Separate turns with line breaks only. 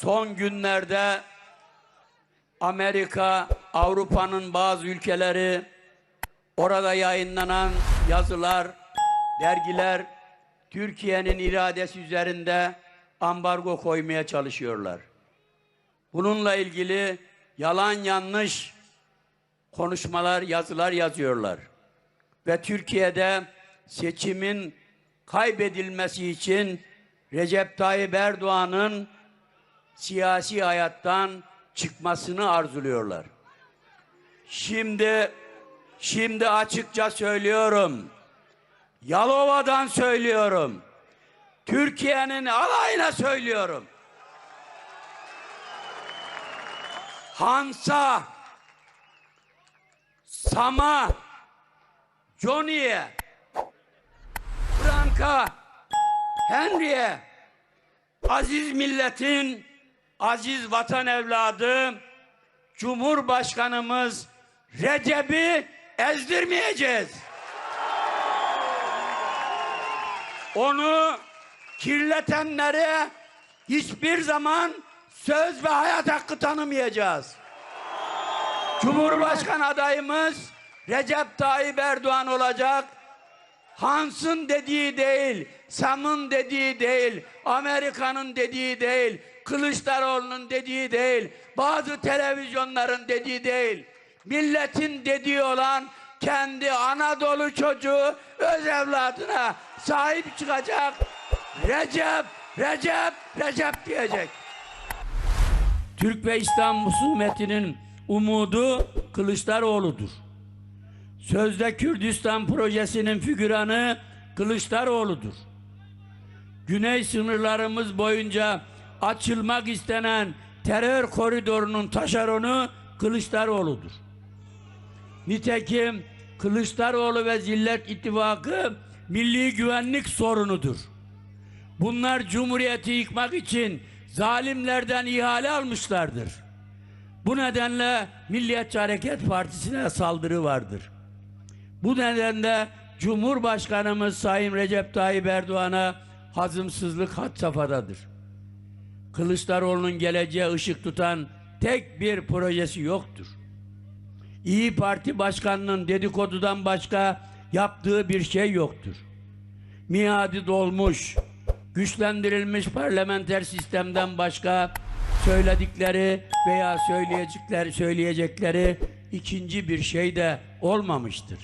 son günlerde Amerika, Avrupa'nın bazı ülkeleri orada yayınlanan yazılar, dergiler Türkiye'nin iradesi üzerinde ambargo koymaya çalışıyorlar. Bununla ilgili yalan yanlış konuşmalar, yazılar yazıyorlar. Ve Türkiye'de seçimin kaybedilmesi için Recep Tayyip Erdoğan'ın siyasi hayattan çıkmasını arzuluyorlar. Şimdi şimdi açıkça söylüyorum. Yalova'dan söylüyorum. Türkiye'nin alayına söylüyorum. Hansa, Sama, Johnny'e, Franka, Henry'e, aziz milletin, aziz vatan evladı, Cumhurbaşkanımız Recep'i ezdirmeyeceğiz. Onu kirletenlere hiçbir zaman söz ve hayat hakkı tanımayacağız. Cumhurbaşkanı adayımız Recep Tayyip Erdoğan olacak. Hans'ın dediği değil, Sam'ın dediği değil, Amerika'nın dediği değil, Kılıçdaroğlu'nun dediği değil, bazı televizyonların dediği değil. Milletin dediği olan kendi Anadolu çocuğu öz evladına sahip çıkacak. Recep, Recep, Recep diyecek. Türk ve İslam husumetinin umudu Kılıçdaroğlu'dur. Sözde Kürdistan projesinin figüranı Kılıçdaroğlu'dur. Güney sınırlarımız boyunca açılmak istenen terör koridorunun taşeronu Kılıçdaroğlu'dur. Nitekim Kılıçdaroğlu ve Zillet İttifakı milli güvenlik sorunudur. Bunlar cumhuriyeti yıkmak için zalimlerden ihale almışlardır. Bu nedenle Milliyetçi Hareket Partisi'ne saldırı vardır. Bu nedenle Cumhurbaşkanımız Sayın Recep Tayyip Erdoğan'a hazımsızlık had safhadadır. Kılıçdaroğlu'nun geleceğe ışık tutan tek bir projesi yoktur. İyi Parti Başkanı'nın dedikodudan başka yaptığı bir şey yoktur. Miadi dolmuş, güçlendirilmiş parlamenter sistemden başka söyledikleri veya söyleyecekleri, söyleyecekleri ikinci bir şey de olmamıştır.